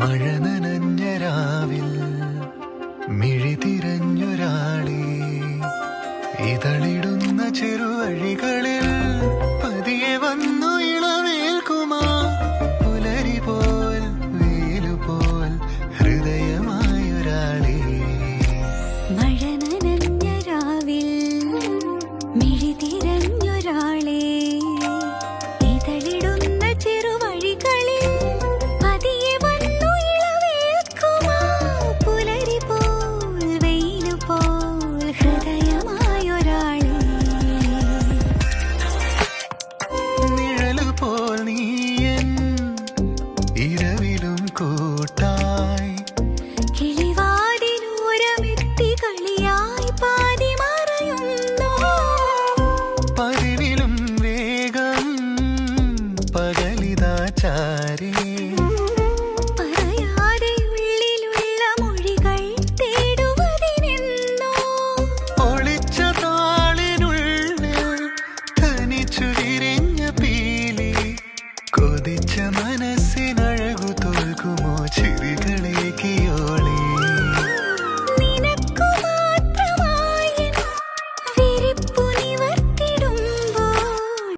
മഴ നനഞ്ഞ രാവിൽ മിഴി തിരഞ്ഞൊരാളി ഇതളിടുന്ന ചെറുവഴികളിൽ കൂട്ടായി. കിളിവാതിലൂരമെത്തി കളിയായി പാതി മറയുന്നു പതിവിലും വേഗം പകലിതാ ചാരേ